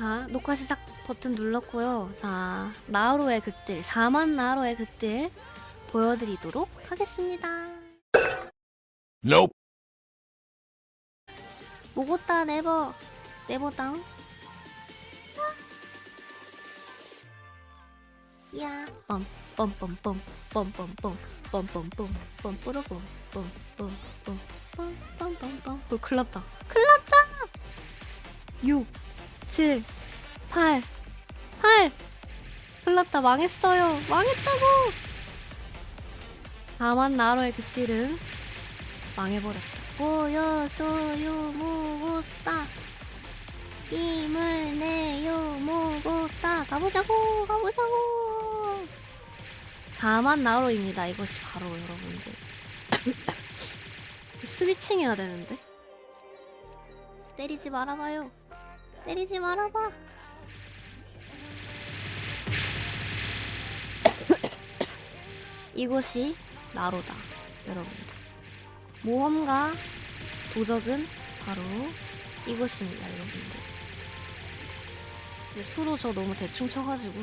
자, 녹화 시작 버튼 눌렀고요. 자, 나로의 극딜, 4만 나로의 극딜 보여드리도록 하겠습니다. Nope. 모고따 네버, 네버 다운. 야, 뻔, 뻔, 뻔, 뻔, 뻔, 뻔, 뻔, 뻔, 뻔, 뻔, 뻔, 뿌려, 뻔, 뻔, 뻔, 뻔, 뻔, 뻔, 뻔, 뻔. 뭘 큰일 났다. 큰일 났다! 6, 7, 8, 8! 큰일 났다. 망했어요. 망했다고! 다만 나로의 극딜은 망해버렸다. 보여줘요, 모고따. 힘을 내요, 모고따. 가보자고, 가보자고! 4만 나로입니다. 이것이 바로 여러분들. 스위칭 해야 되는데? 때리지 말아봐요. 때리지 말아봐. 이것이 나로다, 여러분들. 모험가 도적은 바로 이것입니다, 여러분들. 근데 수로 저 너무 대충 쳐가지고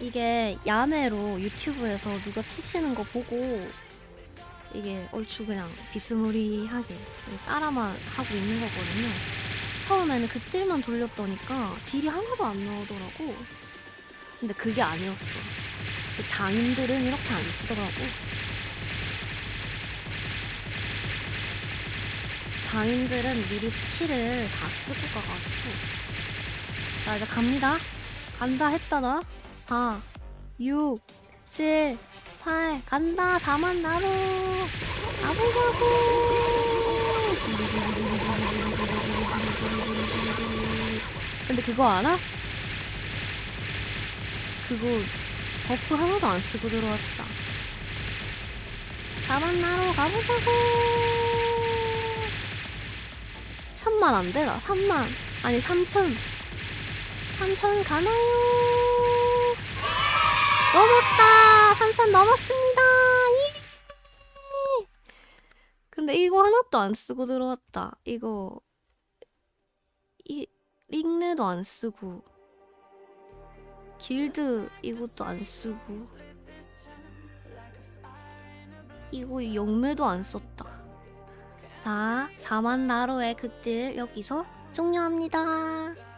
이게 야매로 유튜브에서 누가 치시는 거 보고 이게 얼추 그냥 비스무리하게 따라만 하고 있는 거거든요. 처음에는 극딜만 돌렸더니까 딜이 하나도 안 나오더라고. 근데 그게 아니었어. 그 장인들은 이렇게 안 치더라고. 장인들은 미리 스킬을 다 쓰고 가가지고. 자, 이제 갑니다. 간다 했다, 나. 4, 6, 7, 8, 간다. 4만 나로. 아보자고. 근데 그거 알아? 그거 버프 하나도 안 쓰고 들어왔다. 4만 나로 가보자고. 천만 안 되나? 3만. 아니, 3천. 3천 가나요? 3천 넘었습니다! 예! 근데 이거 하나도 안 쓰고 들어왔다. 이거, 이, 링레도 안 쓰고, 길드 이것도 안 쓰고, 이거 영매도 안 썼다. 자, 4만 나로의 극딜 여기서 종료합니다.